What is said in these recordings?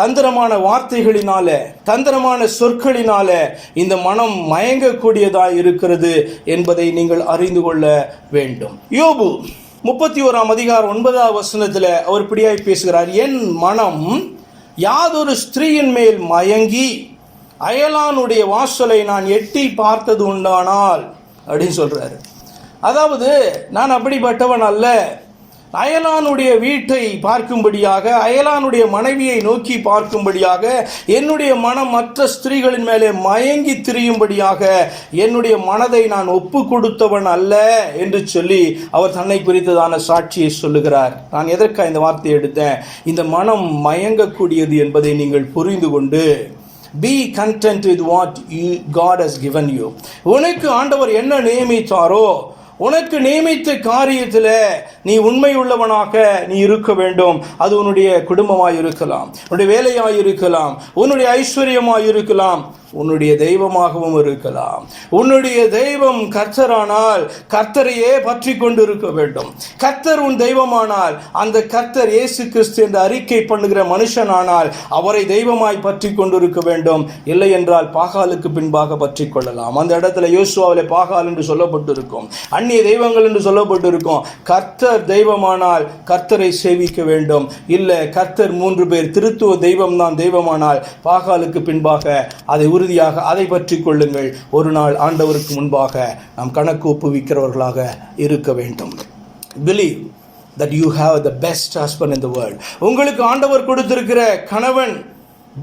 தந்திரமான வார்த்தைகளினால தந்திரமான சொற்களினால இந்த மனம் மயங்கக்கூடியதாக இருக்கிறது என்பதை நீங்கள் அறிந்து கொள்ள வேண்டும். யோபு முப்பத்தி ஓராம் அதிகாரம் ஒன்பதாவது வசனத்தில் அவர் இப்படியாய் பேசுகிறார். என் மனம் யாதொரு ஸ்திரீயின் மேல் மயங்கி அயலானுடைய வாசலை நான் எட்டி பார்த்தது உண்டானால் அப்படின்னு சொல்றாரு. அதாவது நான் அப்படிப்பட்டவன் அல்ல. அயலானுடைய வீட்டை பார்க்கும்படியாக அயலானுடைய மனைவியை நோக்கி பார்க்கும்படியாக என்னுடைய மனம் மற்ற ஸ்திரீகளின் மேலே மயங்கி திரியும்படியாக என்னுடைய மனதை நான் ஒப்பு கொடுத்தவன் அல்ல என்று சொல்லி அவர் தன்னை குறித்ததான சாட்சியை சொல்லுகிறார். நான் எதற்காக இந்த வார்த்தையை எடுத்தேன்? இந்த மனம் மயங்கக்கூடியது என்பதை நீங்கள் புரிந்து கொண்டு be content with what you God has given you உனக்கு ஆண்டவர் என்ன நியமித்தாரோ உனக்கு நியமித்த காரியத்தில் நீ உண்மை உள்ளவனாக நீ இருக்க வேண்டும். அது உன்னுடைய குடும்பமாய் இருக்கலாம் உன்னுடைய வேலையாக இருக்கலாம் உன்னுடைய ஐஸ்வர்யமாக இருக்கலாம் உன்னுடைய தெய்வமாகவும் இருக்கலாம். உன்னுடைய தெய்வம் கர்த்தரானால் கர்த்தரையே பற்றி கொண்டிருக்க வேண்டும். கர்த்தர் உன் தெய்வமானால் அந்த கர்த்தர் இயேசு கிறிஸ்து என்று அறிக்கை பண்ணுகிற மனுஷனானால் அவரை தெய்வமாய் பற்றி கொண்டு இருக்க வேண்டும். இல்லை என்றால் பாகாலுக்கு பின்பாக பற்றி கொள்ளலாம். அந்த இடத்துல யோசுவாவில் பாகால் என்று சொல்லப்பட்டிருக்கும். அந்நிய தெய்வங்கள் என்று சொல்லப்பட்டிருக்கும். கர்த்தர் தெய்வமானால் கர்த்தரை சேவிக்க வேண்டும். இல்லை கர்த்தர் மூன்று பேர் திருத்துவ தெய்வம் தான் தெய்வமானால் பாகாலுக்கு பின்பாக அதை உறுதியாக அதை பற்றி கொள்ளுங்கள். ஒரு நாள் ஆண்டவருக்கு முன்பாக நாம் கணக்கு ஒப்புவிக்கிறவர்களாக இருக்க வேண்டும். Believe that you have the best husband in the world உங்களுக்கு ஆண்டவர் கொடுத்திருக்கிற கணவன்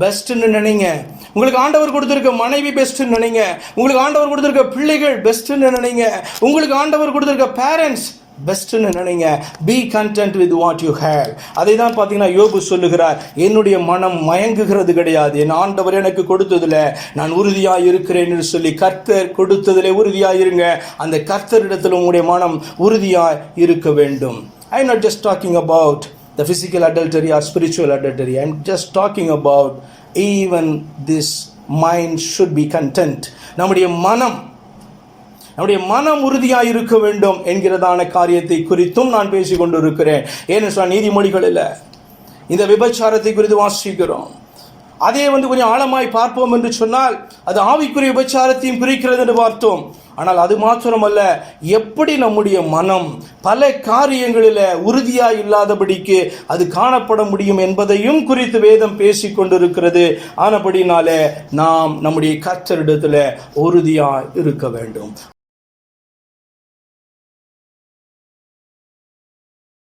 பெஸ்ட்னு நினைங்க. உங்களுக்கு ஆண்டவர் கொடுத்திருக்க மனைவி பெஸ்ட்டுன்னு நினைங்க. உங்களுக்கு ஆண்டவர் கொடுத்திருக்க பிள்ளைகள் பெஸ்ட்னு நினைங்க. உங்களுக்கு ஆண்டவர் கொடுத்திருக்க பேரண்ட்ஸ் பெஸ்ட்டுன்னு நினைங்க be content with what you have அதை தான் பார்த்தீங்கன்னா யோபு சொல்லுகிறார். என்னுடைய மனம் மயங்குகிறது கிடையாது. என் ஆண்டவர் எனக்கு கொடுத்ததில் நான் உறுதியாக இருக்கிறேன் என்று சொல்லி கர்த்தர் கொடுத்ததில் உறுதியாக இருங்க அந்த கர்த்தரிடத்தில் உங்களுடைய மனம் உறுதியாக இருக்க வேண்டும். I not just talking about the physical adultery or spiritual adultery I am just talking about even this mind should be content நம்முடைய மனம் நம்முடைய மனம் உறுதியாக இருக்க வேண்டும் என்கிறதான காரியத்தை குறித்தும் நான் பேசிக் கொண்டிருக்கிறேன் ஏனென்றால் நீதிமொழிகளில் இந்த விபச்சாரத்தை குறித்து வாசிக்கிறோம். அதே வந்து கொஞ்சம் ஆழமாய் பார்ப்போம் என்று சொன்னால் அது ஆவிக்குரிய விபச்சாரத்தையும் குறிக்கிறது என்று பார்த்தோம். ஆனால் அது மாத்திரமல்ல எப்படி நம்முடைய மனம் பல காரியங்களில் உறுதியாக இல்லாதபடிக்கு அது காணப்பட முடியும் என்பதையும் குறித்து வேதம் பேசி கொண்டிருக்கிறது ஆனபடினாலே நாம் நம்முடைய கர்த்தரிடத்தில் உறுதியாக இருக்க வேண்டும்.